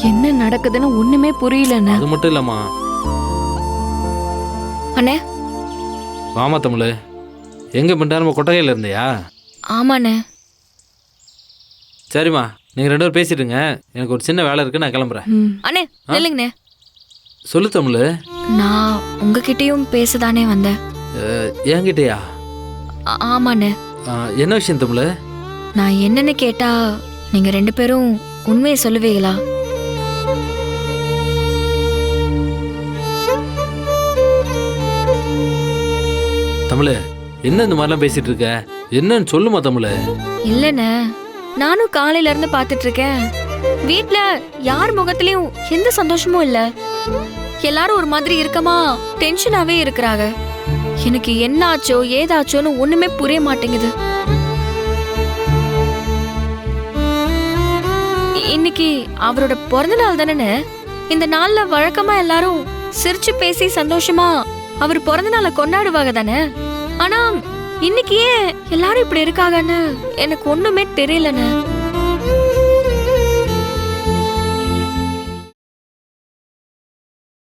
நடக்குதுன்னு ஒண்ணுமே புரியலண்ணே. அது மட்டும் இல்லம்மா. அண்ணே. வாமா தமிழ். எங்க பண்ணிட்டா நம்ம கொட்டகையில் இருந்தியா? ஆமாண்ணே. சரிம்மா நீங்கள் ரெண்டு பேரும் பேசிட்டுங்க எனக்கு ஒரு சின்ன வேலை இருக்கு நான் கிளம்புறேன். அண்ணே இல்லைங்கண்ணே சொல்லு தமிழ். நான் உங்ககிட்டயும் பேசதானே வந்தேன். என்கிட்டயா? ஆமாண்ணே. என்ன விஷயம் தமிழ்? நான் என்னன்னு கேட்டா நீங்க ரெண்டு பேரும் உண்மையை சொல்லுவீங்களா? தமிழ் என்ன இந்த மாதிரிலாம் பேசிட்டு இருக்க? என்னன்னு சொல்லுமா தமிழ். இல்லைண்ணே நானும் காலையில இருந்து பார்த்துட்டு இருக்கேன் வீட்ல யார் முகத்திலயும் எந்த சந்தோஷமும் இல்ல. எல்லாரும் ஒரு மாதிரி இருக்கமா டென்ஷனாவே இருக்கிறாங்க. எனக்கு என்னாச்சோ ஏதாச்சோன்னு ஒண்ணுமே புரிய மாட்டேங்குது. இன்னைக்கு அவரோட பிறந்த நாள் தானே இந்த நாள்ல வழக்கமா எல்லாரும் சிரிச்சு பேசி சந்தோஷமா அவர் பிறந்த நாளை கொண்டாடுவாங்க தானே ஆனா இன்னைக்கு ஏன் எல்லாரும் இப்படி இருக்காங்கன்னு எனக்கு ஒண்ணுமே தெரியலண்ணே.